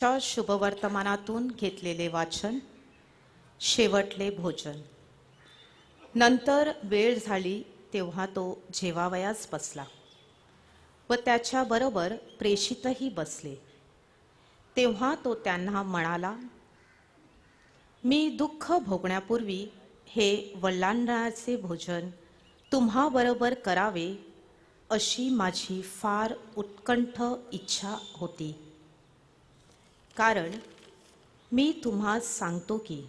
च्या शुभवर्तमानातून घेतलेले वाचन शेवटले भोजन. नंतर वेळ झाली तेव्हा तो जेवावयास बसला व त्याच्याबरोबर प्रेषितही बसले. तेव्हा तो त्यांना म्हणाला मी दुःख भोगण्यापूर्वी हे वल्लांडणाचे भोजन तुम्हाबरोबर करावे अशी माझी फार उत्कंठ इच्छा होती. कारण मी तुम्हा सांगतो की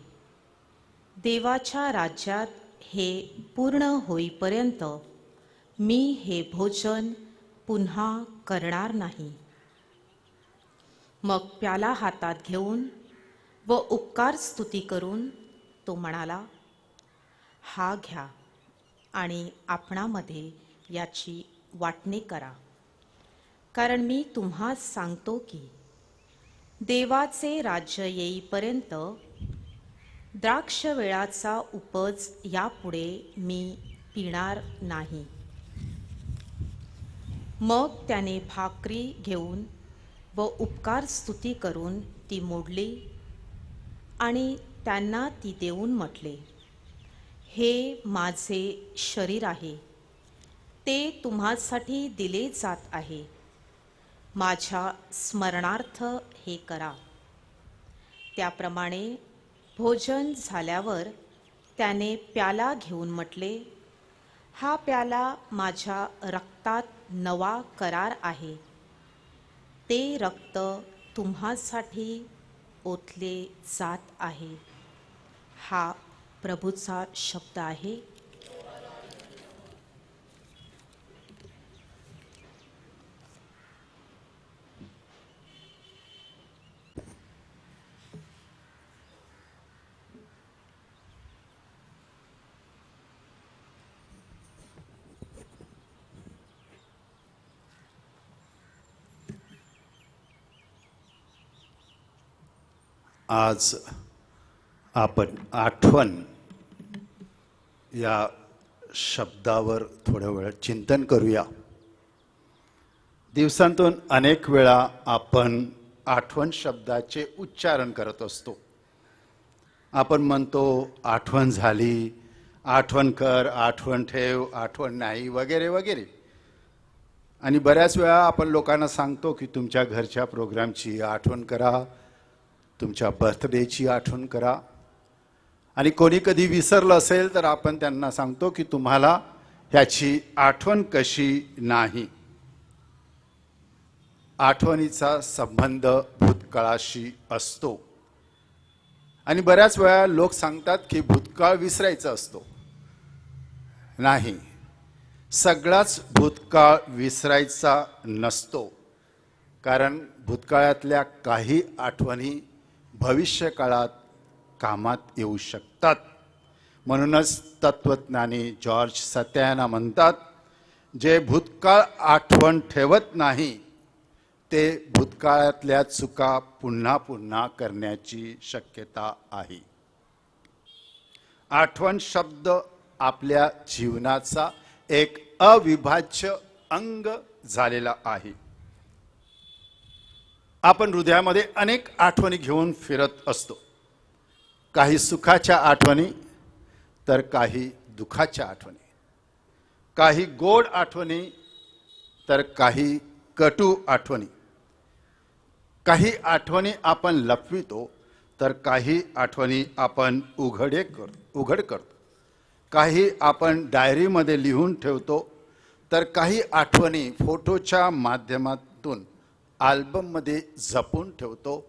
देवाच्या राज्यात हे पूर्ण होईपर्यंत मी हे भोजन पुन्हा करणार नाही. मग प्याला हातात घेऊन व उपकार स्तुती करून तो म्हणाला हा घ्या आणि आपणामध्ये याची वाटणी करा. कारण मी तुम्हा सांगतो की देवाचे राज्य येईपर्यंत द्राक्ष वेळाचा उपज यापुढे मी पिणार नाही. मग त्याने भाकरी घेऊन व उपकार स्तुती करून ती मोडली आणि त्यांना ती देऊन म्हटले हे माझे शरीर आहे. ते तुम्हासाठी दिले जात आहे. माझ्या स्मरणार्थ हे करा. त्याप्रमाणे भोजन झाल्यावर त्याने प्याला घेऊन म्हटले हा प्याला माझ्या रक्तात नवा करार आहे. ते रक्त तुम्हासाठी ओतले जात आहे. हा प्रभूचा शब्द आहे. आज आपण आठवण या शब्दावर थोड्या वेळ चिंतन करूया. दिवसांतून अनेक वेळा आपण आठवण शब्दाचे उच्चारण करत असतो. आपण म्हणतो आठवण झाली आठवण कर आठवण ठेव आठवण नाही वगैरे वगैरे. आणि बऱ्याच वेळा आपण लोकांना सांगतो की तुमच्या घरच्या प्रोग्रामची आठवण करा तुमच्या बर्थडेची आठवण करा. आणि कोणी कधी विसरलं असेल तर आपण त्यांना सांगतो की तुम्हाला ह्याची आठवण कशी नाही. आठवणीचा संबंध भूतकाळाशी असतो. आणि बऱ्याच वेळा लोक सांगतात की भूतकाळ विसरायचा असतो. नाही. सगळाच भूतकाळ विसरायचा नसतो. कारण भूतकाळातल्या काही आठवणी भविष्यकाळात कामात येऊ शकतात. म्हणूनच तत्वज्ञानी जॉर्ज सत्याना म्हणतात जे भूतकाळ आठवण ठेवत नाही ते भूतकाळातल्या चुका पुन्हा पुन्हा करण्याची शक्यता आहे. आठवण शब्द आपल्या जीवनाचा एक अविभाज्य अंग झालेला आहे. आपण हृदयामध्ये अनेक आठवणी घेऊन फिरत असतो. काही सुखाच्या आठवणी तर काही दुखाच्या आठवणी. काही गोड आठवणी तर काही कटू आठवणी. काही आठवणी आपण लपवितो तर काही आठवणी आपण उघडे कर उघड करतो. काही आपण डायरीमध्ये लिहून ठेवतो तर काही आठवणी फोटोच्या माध्यमातून आल्बममध्ये जपून ठेवतो.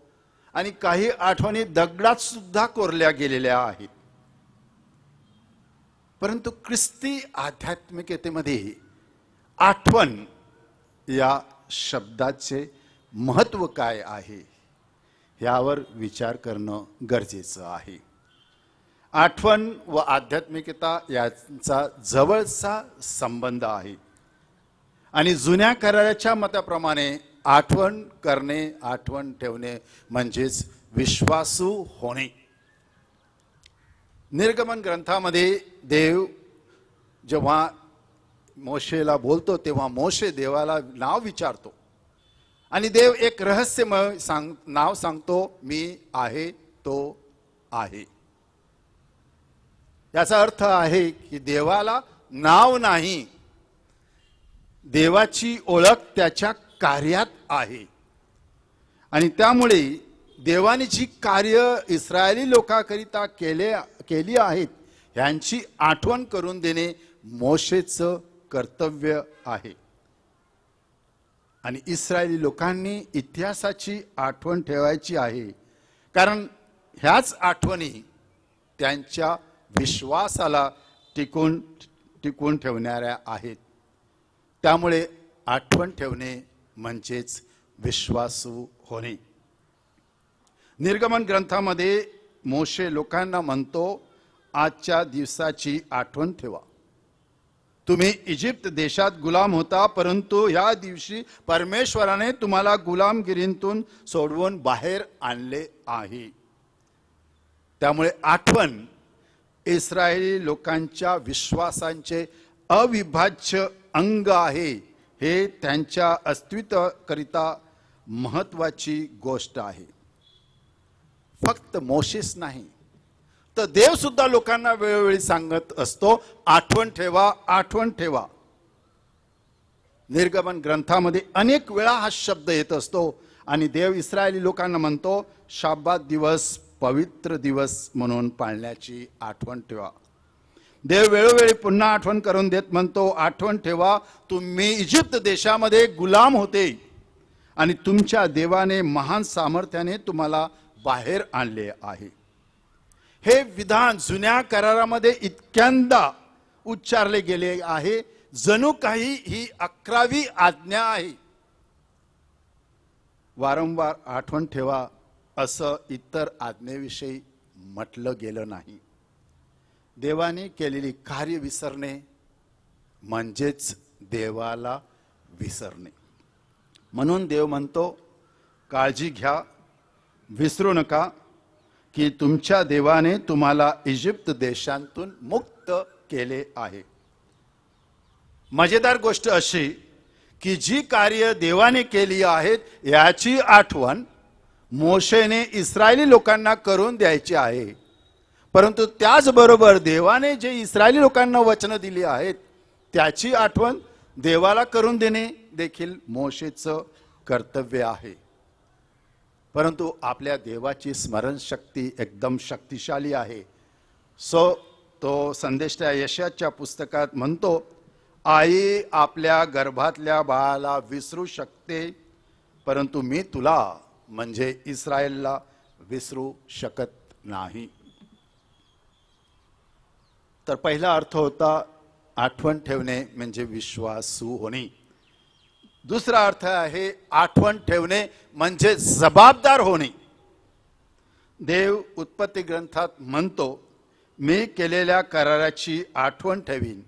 आणि काही आठवणी दगडात सुद्धा कोरल्या गेलेल्या आहेत. परंतु ख्रिस्ती आध्यात्मिकतेमध्ये आठवण या शब्दाचे महत्त्व काय आहे? यावर विचार करणं गरजेचं आहे. आठवण व आध्यात्मिकता यांचा जवळचा संबंध आहे. आणि जुन्या कराराच्या मताप्रमाणे आठवण करणे आठवण ठेवणे म्हणजेच विश्वासू होणे. निर्गमन ग्रंथामध्ये देव जेव्हा मोशेला बोलतो तेव्हा मोशे देवाला नाव विचारतो. आणि देव एक रहस्यमय सांग नाव सांगतो मी आहे तो आहे. याचा अर्थ आहे की देवाला नाव नाही. देवाची ओळख त्याच्या कार्यात आहे. आणि त्यामुळे देवाने जी कार्य इस्रायली लोकांकरिता केले केली आहेत ह्यांची आठवण करून देणे मोशेचं कर्तव्य आहे. आणि इस्रायली लोकांनी इतिहासाची आठवण ठेवायची आहे. कारण ह्याच आठवणी त्यांच्या विश्वासाला टिकून टिकून ठेवणाऱ्या आहेत. त्यामुळे आठवण ठेवणे म्हणजेच विश्वासू होणे. निर्गमन ग्रंथामध्ये मोशे लोकांना म्हणतो आजच्या दिवसाची आठवण ठेवा. तुम्ही इजिप्त देशात गुलाम होता परंतु या दिवशी परमेश्वराने तुम्हाला गुलामगिरीतून सोडवून बाहेर आणले आहे. त्यामुळे आठवण इस्रायली लोकांच्या विश्वासांचे अविभाज्य अंग आहे. हे त्यांच्या अस्तित्वाकरिता महत्वाची गोष्ट आहे. फक्त मोशेस नाही तर देव सुद्धा लोकांना वेळोवेळी सांगत असतो आठवण ठेवा आठवण ठेवा. निर्गमन ग्रंथामध्ये अनेक वेळा हा शब्द येत असतो आणि देव इस्रायली लोकांना म्हणतो शाब्बात दिवस पवित्र दिवस म्हणून पाळण्याची आठवण ठेवा. देव वेळोवेळी पुन्हा आठवण करून देत म्हणतो आठवण ठेवा तुम्ही इजिप्त देशामध्ये गुलाम होते आणि तुमच्या देवाने महान सामर्थ्याने तुम्हाला बाहेर आणले आहे. हे विधान जुन्या करारामध्ये इतक्यांदा उच्चारले गेले आहे. जणू काही ही अकरावी आज्ञा आहे. वारंवार आठवण ठेवा असं इतर आज्ञेविषयी म्हटलं गेलं नाही. देवाने केलेली कार्य विसरणे म्हणजेच देवाला विसरणे. म्हणून देव म्हणतो काळजी घ्या विसरू नका की तुमच्या देवाने तुम्हाला इजिप्त देशांतून मुक्त केले आहे. मजेदार गोष्ट अशी की जी कार्य देवाने केली आहेत याची आठवण मोशेने इस्रायली लोकांना करून द्यायची आहे. परंतु त्याचबरोबर देवाने जे इस्रायली लोकांना वचनं दिली आहेत त्याची आठवण देवाला करून देणे देखील मोशेचं कर्तव्य आहे. परंतु आपल्या देवाची स्मरणशक्ती एकदम शक्तिशाली आहे. सो तो संदेश त्या यशाच्या पुस्तकात म्हणतो आई आपल्या गर्भातल्या बाळाला विसरू शकते परंतु मी तुला म्हणजे इस्रायलला विसरू शकत नाही. तर पहिला अर्थ होता आठवण ठेवणे म्हणजे विश्वासू होणे. दुसरा अर्थ आहे आठवण ठेवणे म्हणजे जबाबदार होणे. देव उत्पत्ती ग्रंथात म्हणतो मी केलेल्या कराराची आठवण ठेवीन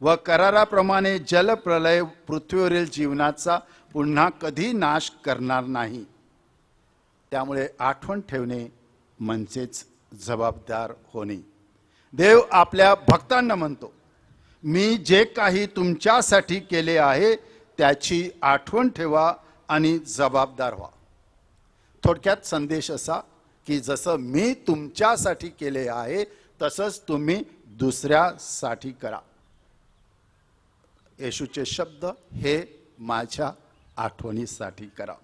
व कराराप्रमाणे जलप्रलय पृथ्वीवरील जीवनाचा पुन्हा कधी नाश करणार नाही. त्यामुळे आठवण ठेवणे म्हणजेच जबाबदार होणे. देव आपल्या भक्तांना म्हणतो मी जे काही तुमच्यासाठी केले आहे त्याची आठवण ठेवा आणि जबाबदार व्हा. थोडक्यात संदेश असा की जसं मी तुमच्यासाठी केले आहे तसंच तुम्ही दुसऱ्यासाठी करा. येशूचे शब्द हे माझ्या आठवणीसाठी करा.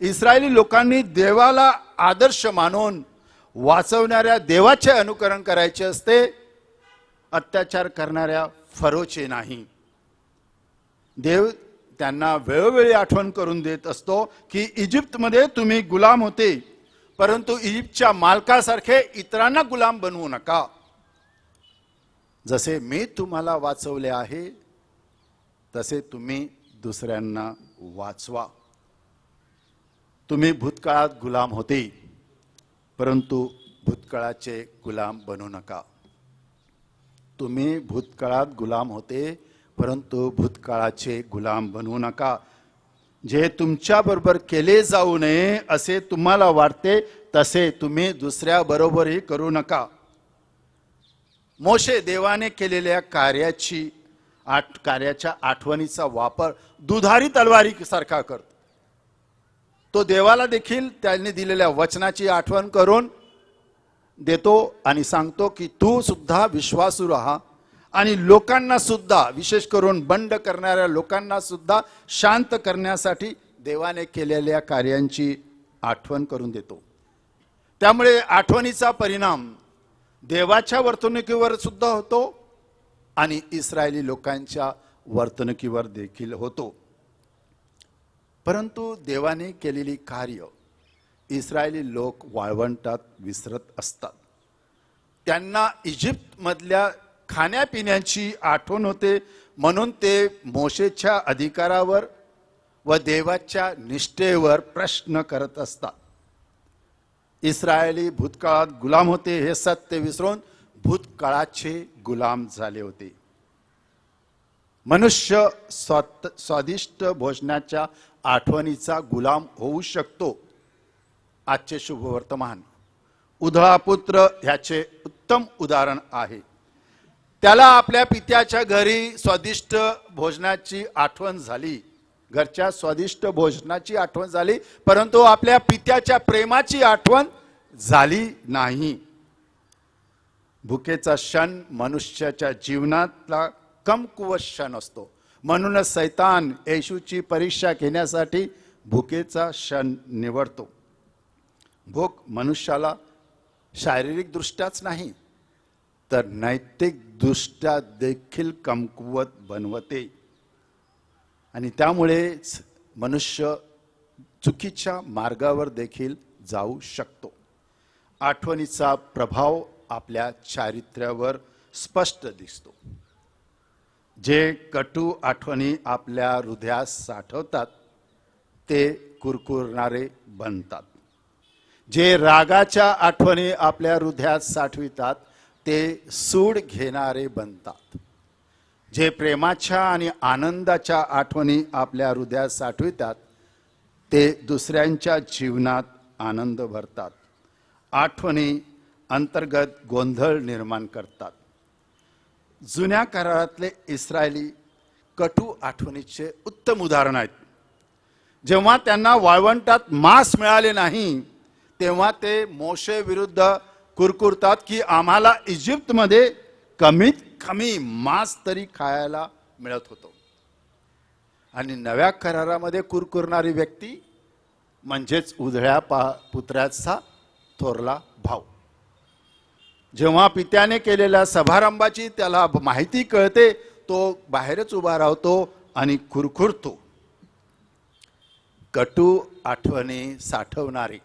इस्रायली लोकांनी देवाला आदर्श मानून वाचवणाऱ्या देवाचे अनुकरण करायचे असते अत्याचार करणाऱ्या फरोचे नाही. देव त्यांना वेळोवेळी आठवण करून देत असतो की इजिप्तमध्ये तुम्ही गुलाम होते परंतु इजिप्तच्या मालकासारखे इतरांना गुलाम बनवू नका. जसे मी तुम्हाला वाचवले आहे तसे तुम्ही दुसऱ्यांना वाचवा. तुम्ही भूतकाळात गुलाम होते. परंतु भूतकाळाचे गुलाम बनू नका. तुम्ही भूतकाळात गुलाम होते परंतु भूतकाळाचे गुलाम बनवू नका. जे तुमच्याबरोबर केले जाऊ नये असे तुम्हाला वाटते तसे तुम्ही दुसऱ्याबरोबरही करू नका. मोशे देवाने केलेल्या कार्याची आठ कार्याच्या आठवणीचा वापर दुधारी तलवारी सारखा करतो. तो देवाला देखील त्यांनी दिलेल्या वचनाची आठवण करून देतो आणि सांगतो की तू सुद्धा विश्वासू राहा. आणि लोकांना सुद्धा विशेष करून बंड करणाऱ्या लोकांना सुद्धा शांत करण्यासाठी देवाने केलेल्या कार्यांची आठवण करून देतो. त्यामुळे आठवणीचा परिणाम देवाच्या वर्तणुकीवर सुद्धा होतो आणि इस्रायली लोकांच्या वर्तणुकीवर देखील होतो. परंतु देवाने केलेली कार्य इस्रायली लोक वाळवंटात विसरत असतात. त्यांना इजिप्तमधल्या खाण्यापिण्याची आठवण होते म्हणून ते मोशेच्या अधिकारावर व देवाच्या निष्ठेवर प्रश्न करत असतात. इस्रायली भूतकाळात गुलाम होते हे सत्य विसरून भूतकाळाचे गुलाम झाले होते. मनुष्य स्वात स्वादिष्ट भोजनाच्या आठवणीचा गुलाम होऊ शकतो. आजचे शुभ वर्तमान. ह्याचे उत्तम उदाहरण आहे. त्याला आपल्या पित्याच्या घरी स्वादिष्ट भोजनाची आठवण झाली. घरच्या स्वादिष्ट भोजनाची आठवण झाली परंतु आपल्या पित्याच्या प्रेमाची आठवण झाली नाही. भुकेचा क्षण मनुष्याच्या जीवनातला कमकुवत क्षण असतो. म्हणूनच सैतान येशूची परीक्षा घेण्यासाठी भुकेचा क्षण निवडतो. भूक मनुष्याला शारीरिकदृष्ट्याच नाही तर नैतिकदृष्ट्या देखील कमकुवत बनवते. आणि त्यामुळेच मनुष्य चुकीच्या मार्गावर देखील जाऊ शकतो. आठवणीचा प्रभाव आपल्या चारित्र्यावर स्पष्ट दिसतो. जे कटू आठवणी आपल्या हृदयात साठवतात ते कुरकुरणारे बनतात. जे रागाच्या आठवणी आपल्या हृदयात साठवितात ते सूड घेणारे बनतात. जे प्रेमाच्या आणि आनंदाच्या आठवणी आपल्या हृदयात साठवितात ते दुसऱ्यांच्या जीवनात आनंद भरतात. आठवणी अंतर्गत गोंधळ निर्माण करतात. जुन्या करारातले इस्रायली कटू आठवणीचे उत्तम उदाहरण आहेत. जेव्हा त्यांना वाळवंटात मांस मिळाले नाही तेव्हा ते मोशे विरुद्ध कुरकुरतात की आम्हाला इजिप्तमध्ये कमीत कमी मांस तरी खायला मिळत होतो. आणि नव्या करारामध्ये कुरकुरणारी व्यक्ती म्हणजेच उधळ्या पा पुत्र्याचा थोरला भाऊ. जेव्हा पित्याने केलेल्या समारंभाची त्याला माहिती कळते तो बाहेरच उभा राहतो आणि खुरखुरतो. कटू आठवणी साठवणारे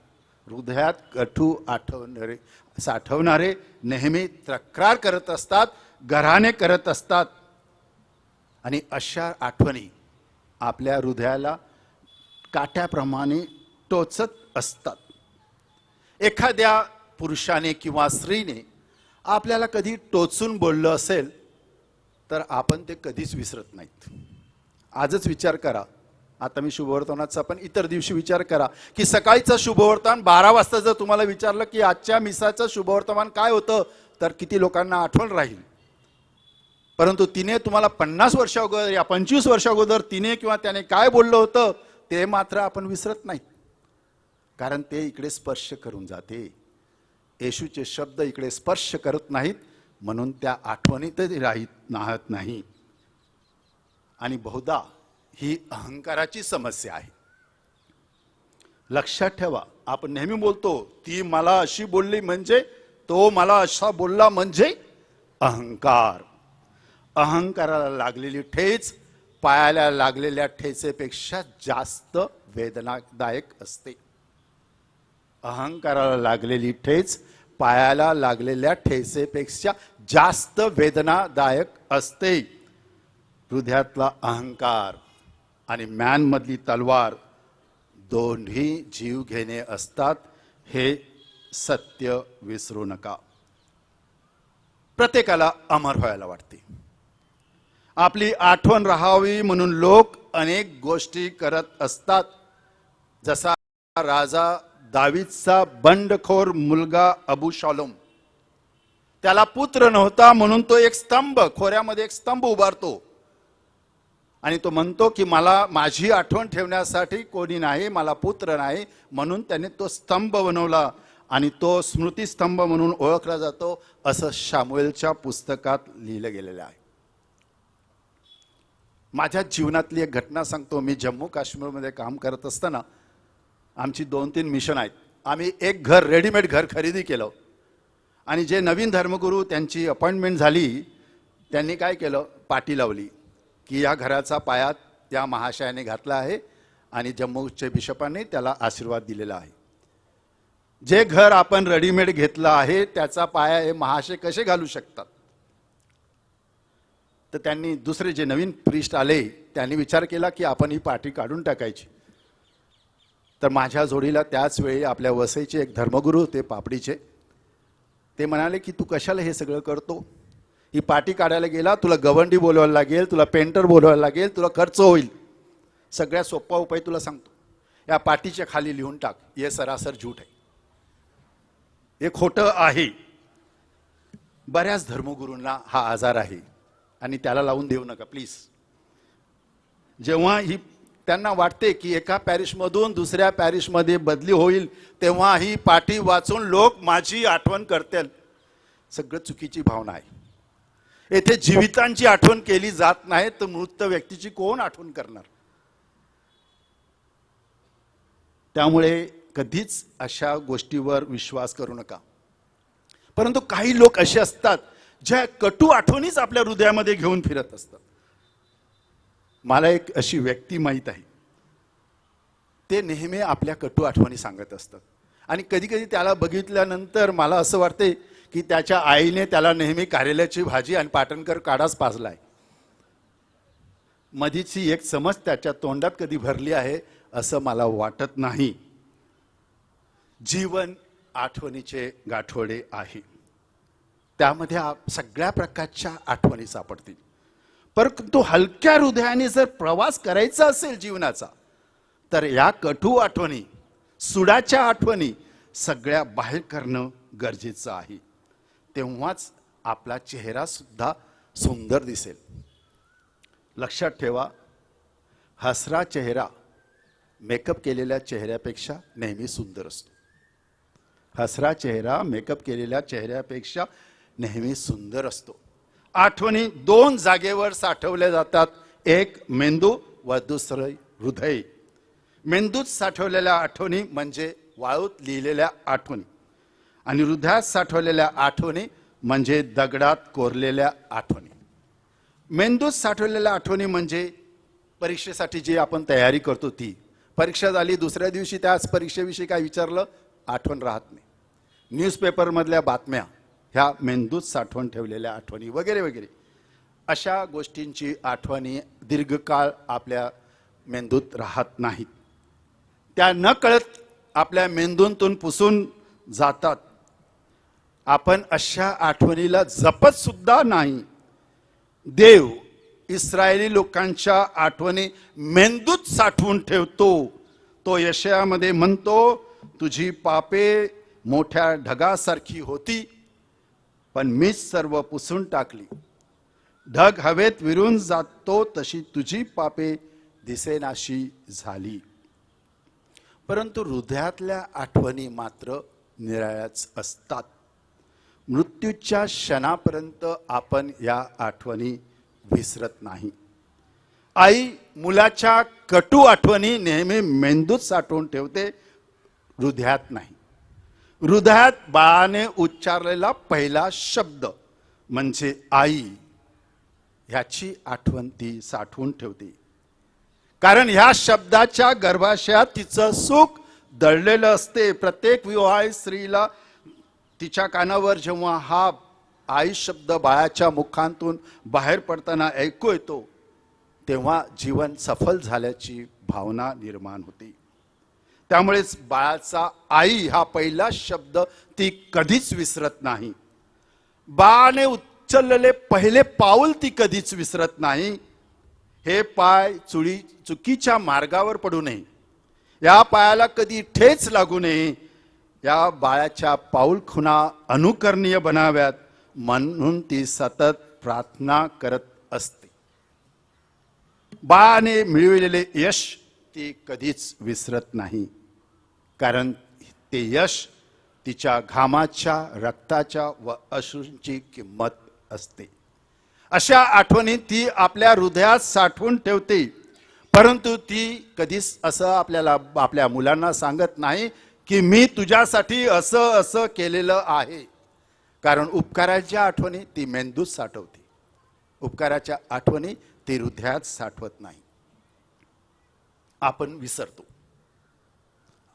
हृदयात कटू आठवणारे साठवणारे नेहमी तक्रार करत असतात घराने करत असतात. आणि अशा आठवणी आपल्या हृदयाला काट्याप्रमाणे टोचत असतात. एखाद्या पुरुषाने किंवा स्त्रीने आपल्याला कधी टोचून बोललं असेल तर आपण ते कधीच विसरत नाहीत. आजच विचार करा. आता मी शुभवर्तनाचा पण इतर दिवशी विचार करा की सकाळीचं शुभवर्तन बारा वाजता जर तुम्हाला विचारलं की आजच्या मिसाचं शुभवर्तमान काय होतं तर किती लोकांना आठवण राहील. परंतु तिने तुम्हाला पन्नास वर्षा अगोदर या पंचवीस वर्षा अगोदर तिने किंवा त्याने काय बोललं होतं ते मात्र आपण विसरत नाहीत. कारण ते इकडे स्पर्श करून जाते. येशूचे शब्द इकडे स्पर्श करत नाहीत म्हणून त्या आठवणीतही राहीत नाहत नाही. आणि बहुधा ही अहंकाराची समस्या आहे. लक्षात ठेवा आपण नेहमी बोलतो ती मला अशी बोलली म्हणजे तो मला असा बोलला म्हणजे अहंकार. अहंकाराला लागलेली ठेच पायाला लागलेल्या ठेचेपेक्षा जास्त वेदनादायक असते. अहंकाराला लागलेली ठेच पायाला लागलेल्या ठेसेपेक्षा जास्त वेदनादायक असते. हृदयातला अहंकार आणि मॅनमधली तलवार दोन्ही जीव घेणे असतात हे सत्य विसरू नका. प्रत्येकाला अमर व्हायला वाटते. आपली आठवण राहावी म्हणून लोक अनेक गोष्टी करत असतात. जसा राजा दावीदचा बंडखोर मुलगा अबू शालोम. त्याला पुत्र नव्हता म्हणून तो एक स्तंभ खोऱ्यामध्ये एक स्तंभ उभारतो. आणि तो म्हणतो की मला माझी आठवण ठेवण्यासाठी कोणी नाही मला पुत्र नाही म्हणून त्याने तो स्तंभ बनवला. आणि तो स्मृतिस्तंभ म्हणून ओळखला जातो असं शामुएलच्या पुस्तकात लिहिलं गेलेलं आहे. माझ्या जीवनातली एक घटना सांगतो. मी जम्मू काश्मीरमध्ये काम करत असताना आमची दोन तीन मिशन आहेत. आम्ही एक घर रेडीमेड घर खरेदी केलं. आणि जे नवीन धर्मगुरू त्यांची अपॉइंटमेंट झाली त्यांनी काय केलं? पाटी लावली की या घराचा पाया त्या महाशयाने घातला आहे आणि जम्मूच्या बिशपाने त्याला आशीर्वाद दिलेला आहे. जे घर आपण रेडीमेड घेतलं आहे त्याचा पाया हे महाशय कसे घालू शकतात? तर त्यांनी दुसरे जे नवीन प्रिस्ट आले त्यांनी विचार केला की आपण ही पाठी काढून टाकायची. तर माझ्या जोडीला त्याच वेळी आपल्या वसईचे एक धर्मगुरू होते पापडीचे. ते म्हणाले की तू कशाला हे सगळं करतो? ही पाटी काढायला गेला तुला गवंडी बोलवायला लागेल तुला पेंटर बोलवायला लागेल तुला खर्च होईल. सगळ्यात सोपा उपाय तुला सांगतो. या पाठीच्या खाली लिहून टाक. हे सरासर झूठ आहे. हे खोटं आहे. बऱ्याच धर्मगुरूंना हा आजार आहे. आणि त्याला लावून देऊ नका प्लीज. जेव्हा ही त्यांना वाटते की एका पॅरिशमधून दुसऱ्या पॅरिशमध्ये बदली होईल तेव्हा ही पाठी वाचून लोक माझी आठवण करतील. सगळं चुकीची भावना आहे. येथे जीवितांची आठवण केली जात नाही तर मृत व्यक्तीची कोण आठवण करणार? त्यामुळे कधीच अशा गोष्टीवर विश्वास करू नका. परंतु काही लोक असे असतात ज्या कटू आठवणीच आपल्या हृदयामध्ये घेऊन फिरत असतात. मला एक अशी व्यक्ती माहीत आहे. ते नेहमी आपल्या कटू आठवणी सांगत असतात. आणि कधी कधी त्याला बघितल्यानंतर मला असं वाटते की त्याच्या आईने त्याला नेहमी कार्यालयाची भाजी आणि पाटणकर काढाच पाजलाय. मधीची एक समज त्याच्या तोंडात कधी भरली आहे असं मला वाटत नाही. जीवन आठवणीचे गाठोडे आहे. त्यामध्ये आप- सगळ्या प्रकारच्या आठवणी सापडतील. परंतु हलक्या हृदयाने जर प्रवास करायचा असेल जीवनाचा तर या कठू आठवणी सुडाच्या आठवणी सगळ्या बाहेर करणं गरजेचं आहे. तेव्हाच आपला चेहरा सुद्धा सुंदर दिसेल. लक्षात ठेवा हसरा चेहरा मेकअप केलेल्या चेहऱ्यापेक्षा नेहमी सुंदर असतो. हसरा चेहरा मेकअप केलेल्या चेहऱ्यापेक्षा नेहमी सुंदर असतो. आठवणी दोन जागेवर साठवल्या जातात. एक मेंदू व दुसरं हृदय. मेंदूत साठवलेल्या आठवणी म्हणजे वाळूत लिहिलेल्या आठवणी. आणि हृदयात साठवलेल्या आठवणी म्हणजे दगडात कोरलेल्या आठवणी. मेंदूत साठवलेल्या आठवणी म्हणजे परीक्षेसाठी जी आपण तयारी करतो ती. परीक्षा झाली दुसऱ्या दिवशी त्याच परीक्षेविषयी काय विचारलं? आठवण राहत नाही. न्यूजपेपरमधल्या बातम्या. ह्या मेंदूत साठवून ठेवलेल्या आठवणी वगैरे वगैरे. अशा गोष्टींची आठवणी दीर्घकाळ आपल्या मेंदूत राहत नाहीत. त्या न कळत आपल्या मेंदूतून पुसून जातात. आपण अशा आठवणीला जपत सुद्धा नाही. देव इस्रायली लोकांच्या आठवणी मेंदूत साठवून ठेवतो. तो यशयामध्ये म्हणतो तुझी पापे मोठ्या ढगासारखी होती. पण मीच सर्व पुसून टाकली. ढग हवेत विरून जातो तशी तुझी पापे दिसेनाशी झाली. परंतु हृदयातल्या आठवणी मात्र निराळ्याच असतात. मृत्यूच्या क्षणापर्यंत आपण या आठवणी विसरत नाही. आई मुलाच्या कटू आठवणी नेहमी मेंदूत साठवून ठेवते हृदयात नाही. हृदयात बाळाने उच्चारलेला पहिला शब्द म्हणजे आई ह्याची आठवण ती साठवून ठेवते. कारण ह्या शब्दाच्या गर्भाशयात तिचं सुख दडलेलं असते. प्रत्येक विवाह स्त्रीला तिच्या कानावर जेव्हा हा आई शब्द बाळाच्या मुखांतून बाहेर पडताना ऐकू येतो तेव्हा जीवन सफल झाल्याची भावना निर्माण होती. त्यामुळेच बाळाचा आई हा पहिला शब्द ती कधीच विसरत नाही. बाळाने उचललेले पहिले पाऊल ती कधीच विसरत नाही. हे पाय चुळी चुकीच्या मार्गावर पडू नये. या पायाला कधी ठेच लागू नये. या बाळाच्या पाऊल खुना अनुकरणीय बनाव्यात म्हणून ती सतत प्रार्थना करत असते. बाळाने मिळविलेले यश ती कधीच विसरत नाही. कारण ते यश तिच्या घामाच्या रक्ताच्या व अश्रूंची किंमत असते. अशा आठवणी ती आपल्या हृदयात साठवून ठेवते. परंतु ती कधीच असं आपल्याला आपल्या मुलांना सांगत नाही की मी तुझ्यासाठी असं असं केलेलं आहे. कारण उपकाराच्या आठवणी ती मेंदूत साठवते. उपकाराच्या आठवणी ती हृदयात साठवत नाही. आपण विसरतो.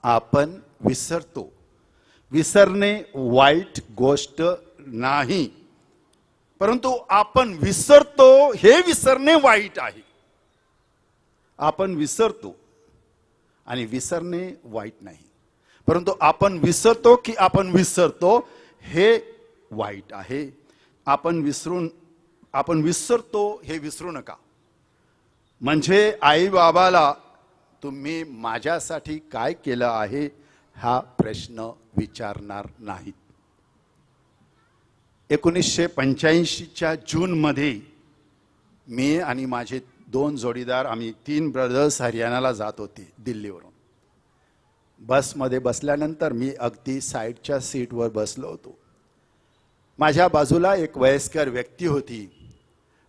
आपण विसरतो. विसरणे वाईट गोष्ट नाही. परंतु आपण विसरतो हे विसरणे वाईट आहे. आपण विसरतो आणि विसरणे वाईट नाही. परंतु आपण विसरतो की आपण विसरतो हे वाईट आहे. आपण विसरून आपण विसरतो हे विसरू नका. म्हणजे आई बाबाला तुम्ही माझ्यासाठी काय केलं आहे हा प्रश्न विचारणार नाहीत. एकोणीसशे पंच्याऐंशीच्या जूनमध्ये मी आणि माझे दोन जोडीदार आम्ही तीन ब्रदर्स हरियाणाला जात होते दिल्लीवरून. बसमध्ये बसल्यानंतर मी अगदी साईडच्या सीटवर बसलो होतो. माझ्या बाजूला एक वयस्कर व्यक्ती होती.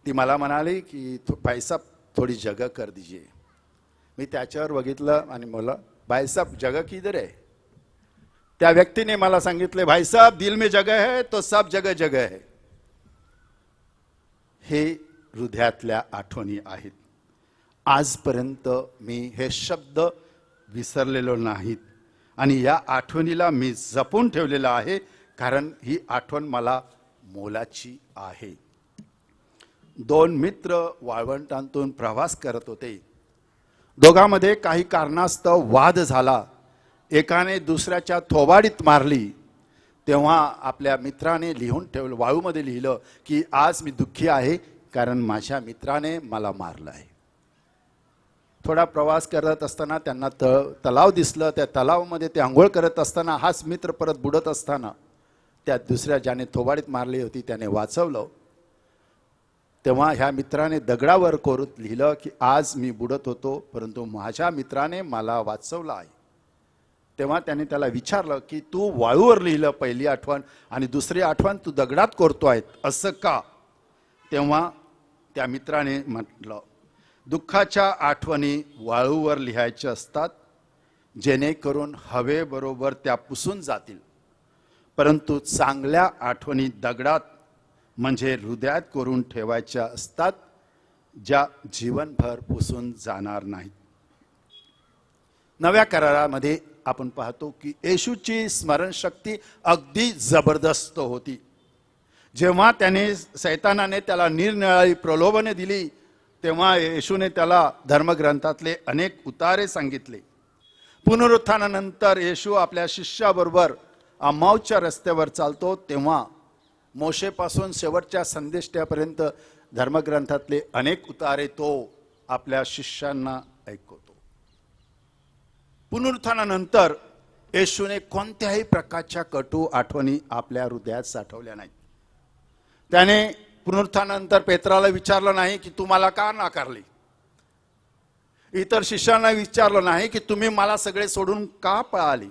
ती मला म्हणाली की "थो- थोडी जगह कर दिजे मी त्याच्यावर बघितलं आणि मला भाईसाहेब जग जगह किधर आहे त्या व्यक्तीने मला सांगितले भाईसाहेब दिल में जगह है तो सब जगह जगह है. हे हृदयातल्या आठवणी आहेत. आजपर्यंत मी हे शब्द विसरलेलो नाहीत. आणि या आठवणीला मी जपून ठेवलेलं आहे कारण ही आठवण मला मोलाची आहे. दोन मित्र वाळवंटांतून प्रवास करत होते. दोघांमध्ये काही कारणास्तव वाद झाला. एकाने दुसऱ्याच्या थोबाडीत मारली. तेव्हा आपल्या मित्राने लिहून ठेवलं वाळूमध्ये लिहिलं की आज मी दुःखी आहे कारण माझ्या मित्राने मला मारलं आहे. थोडा प्रवास करत असताना त्यांना त तलाव दिसलं. त्या तलावामध्ये ते आंघोळ करत असताना हाच मित्र परत बुडत असताना त्या दुसऱ्या ज्याने थोबाडीत मारली होती त्याने वाचवलं. तेव्हा ह्या मित्राने दगडावर कोरत लिहिलं की आज मी बुडत होतो परंतु माझ्या मित्राने मला वाचवलं आहे. तेव्हा त्याने त्याला विचारलं की तू वाळूवर लिहिलं पहिली आठवण आणि दुसरी आठवण तू दगडात कोरतो आहे असं का? तेव्हा त्या मित्राने म्हटलं दुःखाच्या आठवणी वाळूवर लिहायच्या असतात जेणेकरून हवेबरोबर त्या पुसून जातील. परंतु चांगल्या आठवणी दगडात म्हणजे हृदयात करून ठेवायच्या असतात ज्या जीवनभर पुसून जाणार नाहीत. नव्या करारामध्ये आपण पाहतो की येशूची स्मरणशक्ती अगदी जबरदस्त होती. जेव्हा त्याने सैतानाने त्याला निरनिराळी प्रलोभने दिली तेव्हा येशूने त्याला धर्मग्रंथातले अनेक उतारे सांगितले. पुनरुत्थानानंतर येशू आपल्या शिष्याबरोबर अमावच्या रस्त्यावर चालतो तेव्हा मोशेपासून शेवटच्या संदेष्ट्यापर्यंत धर्मग्रंथातले अनेक उतारे तो आपल्या शिष्यांना ऐकवतो. पुनरुत्थानानंतर येशूने कोणत्याही प्रकारच्या कटू आठवणी आपल्या हृदयात साठवल्या नाहीत. त्याने पुनरुत्थानानंतर पेत्राला विचारलं नाही की तू मला का नाकारली? इतर शिष्यांना विचारलं नाही की तुम्ही मला सगळे सोडून का पळाली?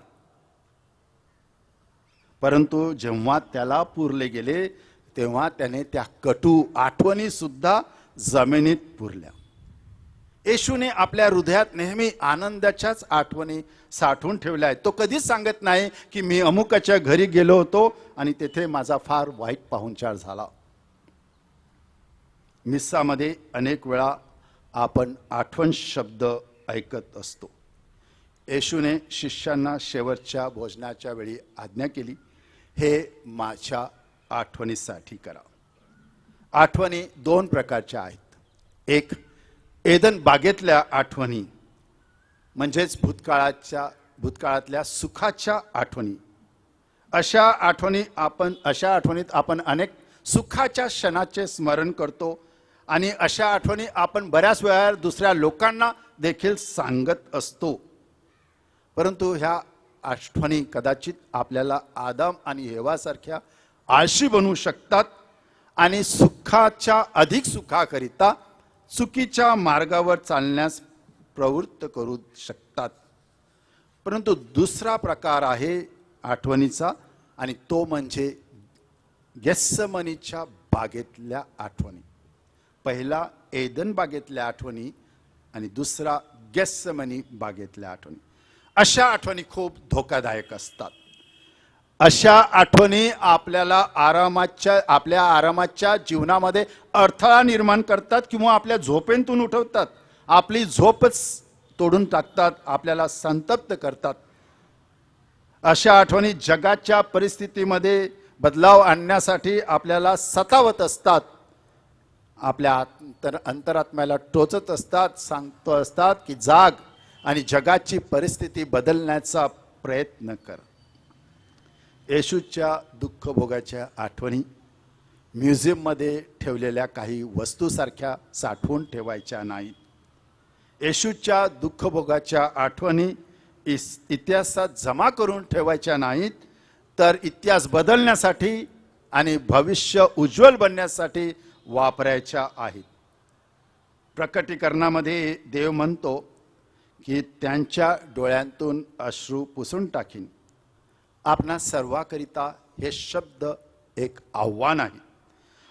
परंतु जेव्हा त्याला पुरले गेले तेव्हा त्याने त्या कटू आठवणी सुद्धा जमिनीत पुरल्या. येशूने आपल्या हृदयात नेहमी आनंदाच्याच आठवणी साठवून ठेवल्या आहेत. तो कधीच सांगत नाही की मी अमुकाच्या घरी गेलो होतो आणि तेथे माझा फार वाईट पाहुणचार झाला. मिस्सामध्ये अनेक वेळा आपण आठवण शब्द ऐकत असतो. येशूने शिष्यांना शेवटच्या भोजनाच्या वेळी आज्ञा केली. हे माझ्या आठवणीसाठी करा. आठवणी दोन प्रकारच्या आहेत. एक एदन बागेतल्या आठवणी म्हणजेच भूतकाळाच्या भूतकाळातल्या सुखाच्या आठवणी. अशा आठवणी आपण अशा आठवणीत आपण अनेक सुखाच्या क्षणाचे स्मरण करतो आणि अशा आठवणी आपण बऱ्याच वेळा दुसऱ्या लोकांना देखील सांगत असतो. परंतु ह्या आठवणी कदाचित आपल्याला आदम आणि हेवासारख्या आळशी बनवू शकतात आणि सुखाच्या अधिक सुखाकरिता चुकीच्या मार्गावर चालण्यास प्रवृत्त करू शकतात. परंतु दुसरा प्रकार आहे आठवणीचा आणि तो म्हणजे गेस्समनीच्या बागेतल्या आठवणी. पहिला एदन बागेतल्या आठवणी आणि दुसरा गेस्समनी बागेतल्या आठवणी. अशा आठवणी खूप धोकादायक असतात. अशा आठवणी आपल्याला आरामाच्या आपल्या आरामाच्या जीवनामध्ये अडथळा निर्माण करतात किंवा आपल्या झोपेंतून उठवतात. आपली झोपच तोडून टाकतात आपल्याला संतप्त करतात. अशा आठवणी जगाच्या परिस्थितीमध्ये बदलाव आणण्यासाठी आपल्याला सतावत असतात. आपल्या अंतर अंतरात्म्याला टोचत असतात सांगतो असतात की जाग आणि जगाची परिस्थिती बदलण्याचा प्रयत्न कर. येशूच्या दुःख भोगाच्या आठवणी म्युझियममध्ये ठेवलेल्या काही वस्तूसारख्या साठवून ठेवायच्या नाहीत. येशूच्या दुःखभोगाच्या आठवणी इस इतिहासात जमा करून ठेवायच्या नाहीत तर इतिहास बदलण्यासाठी आणि भविष्य उज्ज्वल बनण्यासाठी वापरायच्या आहेत. प्रकटीकरणामध्ये देव म्हणतो की त्यांच्या डोळ्यांतून अश्रू पुसून टाकीन. आपणा सर्वाकरिता हे शब्द एक आव्हान आहे.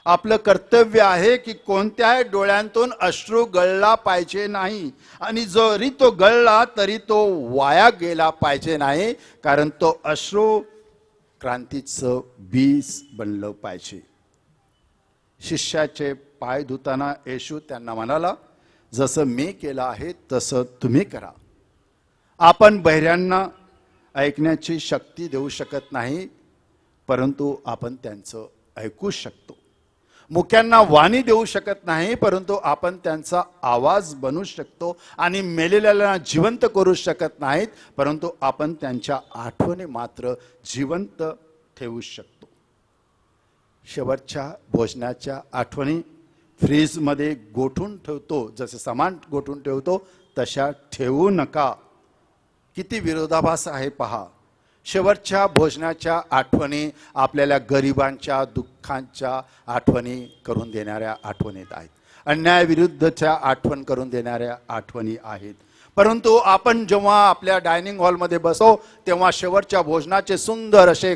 आपलं कर्तव्य आहे की कोणत्याही डोळ्यांतून अश्रू गळला पाहिजे नाही आणि जरी तो गळला तरी तो वाया गेला पाहिजे नाही कारण तो अश्रू क्रांतीचं बीज बनलं पाहिजे. शिष्याचे पाय धुताना येशू त्यांना म्हणाला जसं मी केलं आहे तसं तुम्ही करा. आपण बहिऱ्यांना ऐकण्याची शक्ती देऊ शकत नाही परंतु आपण त्यांचं ऐकू शकतो. मुक्यांना वाणी देऊ शकत नाही परंतु आपण त्यांचा आवाज बनू शकतो आणि मेलेल्याला जिवंत करू शकत नाहीत परंतु आपण त्यांच्या आठवणी मात्र जिवंत ठेवू शकतो. शेवटच्या भोजनाच्या आठवणी फ्रीजमध्ये गोठून ठेवतो जसे सामान गोठून ठेवतो तशा ठेवू नका. किती विरोधाभास आहे पहा. शेवटच्या भोजनाच्या आठवणी आपल्याला गरिबांच्या दुःखांच्या आठवणी करून देणाऱ्या आठवणीत आहेत. अन्यायाविरुद्धच्या आठवण करून देणाऱ्या आठवणी आहेत. परंतु आपण जेव्हा आपल्या डायनिंग हॉलमध्ये बसो तेव्हा शेवटच्या भोजनाचे सुंदर असे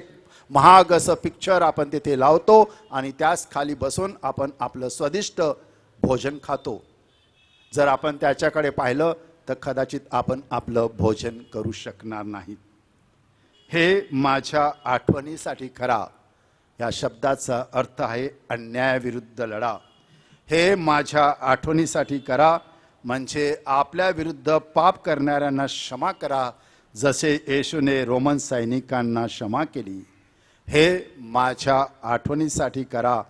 महाग असं पिक्चर आपण तिथे लावतो आणि त्याच खाली बसून आपण आपलं स्वादिष्ट भोजन खातो. जर आपण त्याच्याकडे पाहिलं तर कदाचित आपण आपलं भोजन करू शकणार नाही. हे माझ्या आठवणीसाठी करा. या शब्दाचा अर्थ आहे अन्यायाविरुद्ध लढा. हे माझ्या आठवणीसाठी करा म्हणजे आपल्या विरुद्ध पाप करणाऱ्यांना क्षमा करा जसे येशूने रोमन सैनिकांना क्षमा केली. हे माझ्या आठवणीसाठी करा.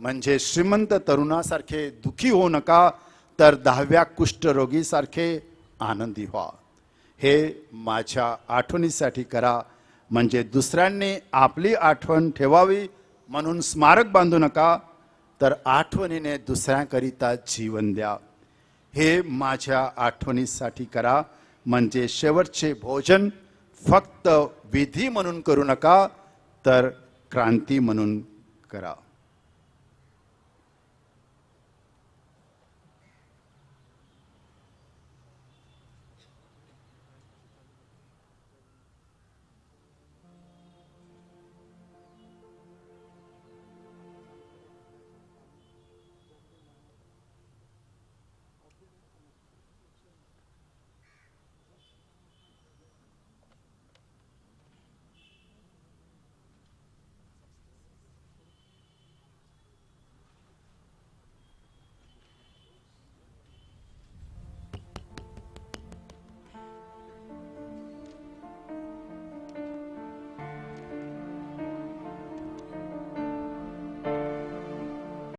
म्हणजे श्रीमंत तरुणासारखे दुखी होऊ नका तर दहाव्या कुष्ठरोगीसारखे आनंदी व्हा. हे माझ्या आठवणीसाठी करा. म्हणजे दुसऱ्यांनी आपली आठवण ठेवावी म्हणून स्मारक बांधू नका तर आठवणीने दुसऱ्यांकरिता जीवन द्या. हे माझ्या आठवणीसाठी करा. म्हणजे शेवटचे भोजन फक्त विधी म्हणून करू नका तर क्रांती म्हणून करा.